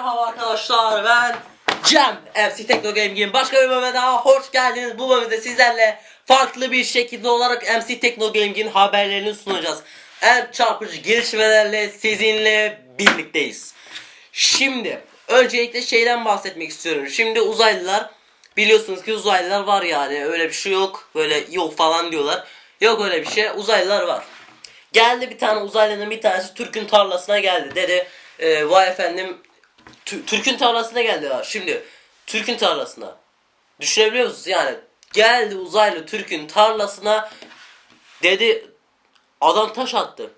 Merhaba arkadaşlar ben Cem MC Tekno Gaming'in başka bir bölüme daha hoş geldiniz. Bu bölümde sizlerle farklı bir şekilde olarak MC Tekno Gaming'in haberlerini sunacağız. En çarpıcı gelişmelerle sizinle birlikteyiz. Şimdi öncelikle şeyden bahsetmek istiyorum. Şimdi uzaylılar biliyorsunuz ki uzaylılar var yani öyle bir şey yok böyle yok falan diyorlar. Yok öyle bir şey uzaylılar var. Geldi bir tane uzaylının bir tanesi Türk'ün tarlasına geldi dedi. E, vay efendim Türk'ün tarlasına geldiler. Şimdi Türk'ün tarlasına. Düşünebiliyor musunuz? Yani geldi uzaylı Türk'ün tarlasına dedi adam taş attı.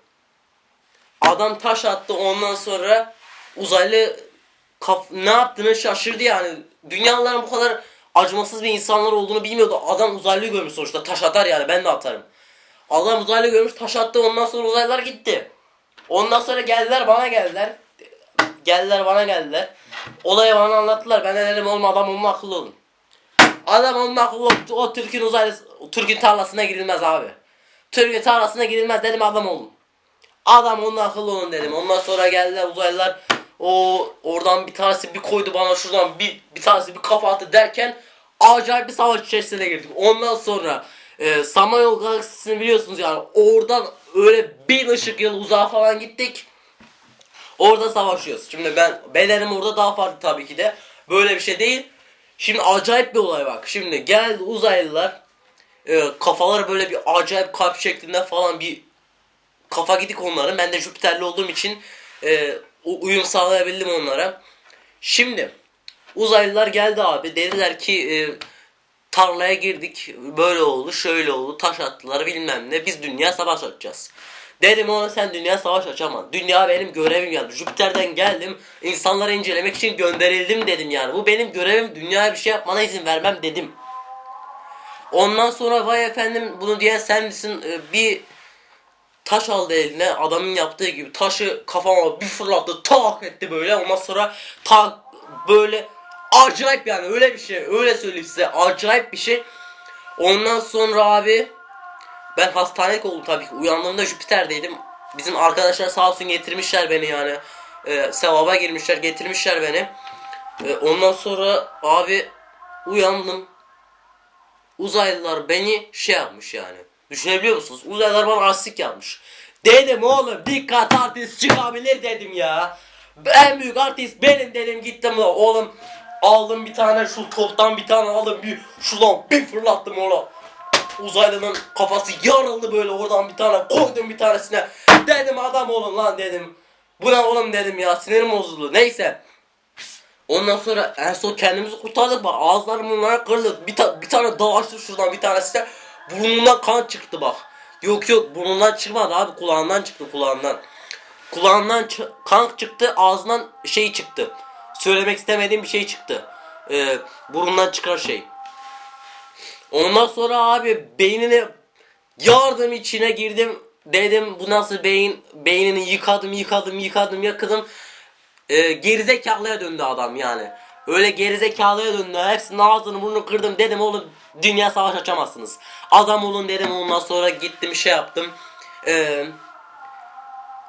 Adam taş attı ondan sonra uzaylı kaf- ne yaptığını şaşırdı yani. Dünyaların bu kadar acımasız bir insanlar olduğunu bilmiyordu. Adam uzaylıyı görmüş sonuçta. Taş atar yani ben de atarım. Adam uzaylı görmüş taş attı ondan sonra uzaylılar gitti. Ondan sonra geldiler bana geldiler. Geldiler bana geldiler. Olayı bana anlattılar. Ben de dedim oğlum adam onun akıllı olun. Adam onun akıllı olun. O Türk'ün uzaylı, o Türk'ün tarlasına girilmez abi. Türk'ün tarlasına girilmez dedim adam olun. Adam onun akıllı olun dedim. Ondan sonra geldiler uzaylılar. O oradan bir tanesi bir koydu bana şuradan bir bir tanesi bir kafa attı derken acayip bir savaş içerisine girdik. Ondan sonra e, Samanyolu galaksisini biliyorsunuz yani oradan öyle bir ışık yılı uzağa falan gittik. Orada savaşıyoruz. Şimdi ben bedenim orada daha farklı tabii ki de. Böyle bir şey değil. Şimdi acayip bir olay bak. Şimdi geldi uzaylılar. E, kafaları böyle bir acayip kalp şeklinde falan bir kafa gidik onların. Ben de Jüpiterli olduğum için e, uyum sağlayabildim onlara. Şimdi uzaylılar geldi abi. Dediler ki e, tarlaya girdik. Böyle oldu, şöyle oldu. Taş attılar bilmem ne. Biz dünya savaş açacağız. Dedim ona sen dünya savaş açamam. Dünya benim görevim yani. Jüpiter'den geldim. insanları incelemek için gönderildim dedim yani. Bu benim görevim. Dünyaya bir şey yapmana izin vermem dedim. Ondan sonra vay efendim bunu diyen sen misin? Ee, bir taş aldı eline adamın yaptığı gibi taşı kafama bir fırlattı tak etti böyle ondan sonra tak böyle acayip yani öyle bir şey öyle söyleyeyim size acayip bir şey ondan sonra abi ben hastanelik oldum tabii ki uyandığımda Jüpiter'deydim bizim arkadaşlar sağ olsun getirmişler beni yani ee, sevaba girmişler getirmişler beni Ee, ondan sonra abi uyandım uzaylılar beni şey yapmış yani. Düşünebiliyor musunuz? Uzaylılar bana artistik yapmış. Dedim oğlum dikkat artist çıkabilir dedim ya. En büyük artist benim dedim gittim oğlum. Aldım bir tane şu toptan bir tane aldım bir şuradan bir fırlattım oğlum. Uzaylının kafası yarıldı böyle oradan bir tane koydum bir tanesine. Dedim adam olun lan dedim. Bu ne oğlum dedim ya sinirim bozuldu. Neyse. Ondan sonra en son kendimizi kurtardık bak ağızlarım bunlara kırıldı. Bir, ta- bir tane dalaştı şuradan bir tanesi de burnundan kan çıktı bak. Yok yok burnundan çıkmadı abi kulağından çıktı kulağından. Kulağından kan çıktı ağzından şey çıktı. Söylemek istemediğim bir şey çıktı. Ee, burundan çıkar şey. Ondan sonra abi beynine yardım içine girdim. Dedim bu nasıl beyin? Beynini yıkadım yıkadım yıkadım yıkadım e, gerizekalıya döndü adam yani. Öyle gerizekalıya döndü. Hepsinin ağzını burnunu kırdım. Dedim oğlum dünya savaş açamazsınız. Adam olun dedim ondan sonra gittim şey yaptım. Ee,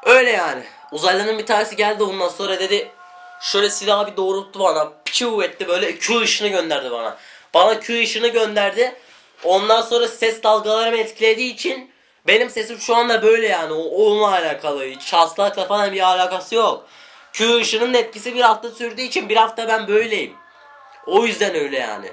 öyle yani. Uzaylının bir tanesi geldi ondan sonra dedi şöyle silahı bir doğrulttu bana. Piu etti böyle Q ışını gönderdi bana. Bana Q ışını gönderdi. Ondan sonra ses dalgalarımı etkilediği için benim sesim şu anda böyle yani. O, onunla alakalı. Hiç hastalıkla falan bir alakası yok. Q ışının etkisi bir hafta sürdüğü için bir hafta ben böyleyim. O yüzden öyle yani.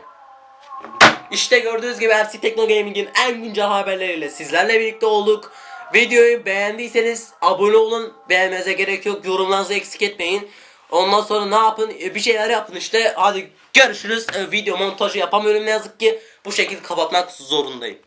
İşte gördüğünüz gibi MC Tekno Gaming'in en güncel haberleriyle sizlerle birlikte olduk. Videoyu beğendiyseniz abone olun. Beğenmenize gerek yok. Yorumlarınızı eksik etmeyin. Ondan sonra ne yapın? E, Bir şeyler yapın işte. Hadi görüşürüz. E, Video montajı yapamıyorum ne yazık ki. Bu şekilde kapatmak zorundayım.